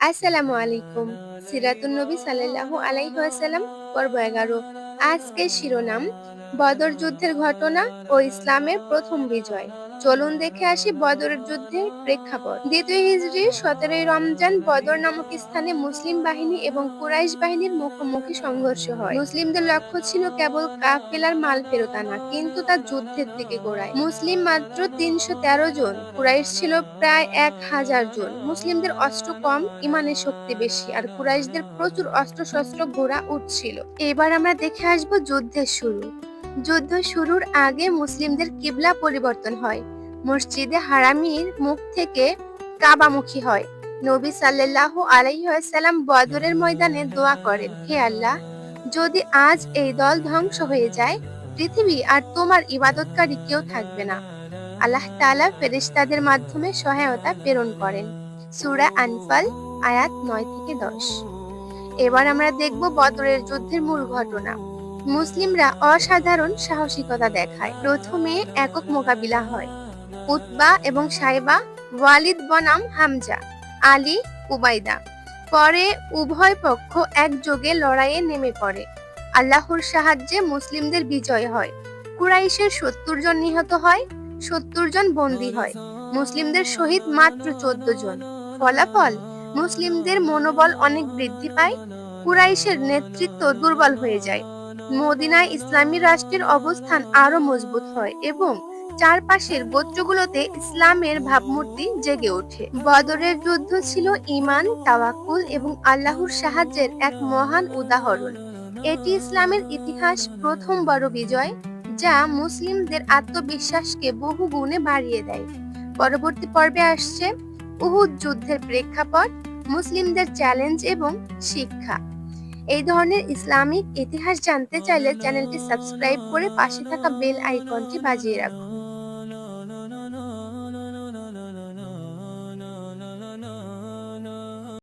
আসসালামু আলাইকুম। সিরাতুন নবী সাল্লাল্লাহু আলাইহি ওয়াসাল্লাম পর্ব এগারো। আজকের শিরোনাম, বদর যুদ্ধের ঘটনা ও ইসলামের প্রথম বিজয়। চলুন দেখে আসি বদরের যুদ্ধের প্রেক্ষাপট। দ্বিতীয় হিজরির সতেরোই রমজান, বদর নামক স্থানে মুসলিম বাহিনী এবং কুরাইশ বাহিনীর মুখোমুখি সংঘর্ষ হয়। মুসলিমদের লক্ষ্য ছিল কেবল কাফেলার মাল ফেরত আনা, কিন্তু তা যুদ্ধের দিকে গোড়ায়। মুসলিম মাত্র তিনশো তেরো জন, কুরাইশ ছিল প্রায় এক হাজার জন। মুসলিমদের অস্ত্র কম, ইমানের শক্তি বেশি, আর কুরাইশদের প্রচুর অস্ত্র শস্ত্র ঘোড়া উঠছিল। এবার আমরা দেখে আসব যুদ্ধের শুরু। যুদ্ধ শুরুর আগে মুসলিমদের কিবলা পরিবর্তন হয়। মসজিদে হারামির মুখ থেকে কাবামুখী হয়। নবী সাল্লাল্লাহু আলাইহি ওয়াসাল্লাম বদরের ময়দানে দোয়া করেন, হে আল্লাহ, যদি আজ এই দল ধ্বংস হয়ে যায়, পৃথিবী আর তোমার ইবাদতকারী কেউ থাকবে না। আল্লাহ তালা ফেরিস্তাদের মাধ্যমে সহায়তা প্রেরণ করেন। সুরা আনফাল, আয়াত নয় থেকে দশ। এবার আমরা দেখব বদরের যুদ্ধের মূল ঘটনা। মুসলিমরা অসাধারণ সাহসিকতা দেখায়। প্রথমে একক মোকাবিলা হয়। উতবা এবং সাইবা, ওয়ালিদ বনাম হামজা, আলী উবাইদা পরে উভয় পক্ষ একযোগে লড়াইয়ে নেমে পড়ে। আল্লাহর সাহায্যে মুসলিমদের বিজয় হয়। কুরাইশের সত্তর জন নিহত হয়, সত্তর জন বন্দী হয়। মুসলিমদের শহীদ মাত্র চোদ্দ জন। ফলাফল, মুসলিমদের মনোবল অনেক বৃদ্ধি পায়, কুরাইশের নেতৃত্ব দুর্বল হয়ে যায়। মদিনায় ইসলামী রাষ্ট্রের অবস্থান আরও মজবুত হয় এবং চারপাশের গোত্রগুলোতে ইসলামের ভাবমূর্তি জেগে ওঠে। বদরের যুদ্ধ ছিল ইমান তাওয়াক্কুল এবং আল্লাহর সাহায্যের এক মহান উদাহরণ। এটি ইসলামের ইতিহাস প্রথম বড় বিজয়, যা মুসলিমদের আত্মবিশ্বাসকে বহু গুণে বাড়িয়ে দেয়। পরবর্তী পর্বে আসছে উহুদ যুদ্ধের প্রেক্ষাপট, মুসলিমদের চ্যালেঞ্জ এবং শিক্ষা। এই ধরনের ইসলামিক ইতিহাস জানতে চাইলে চ্যানেলটি সাবস্ক্রাইব করে পাশে থাকা বেল আইকনটি বাজিয়ে রাখুন।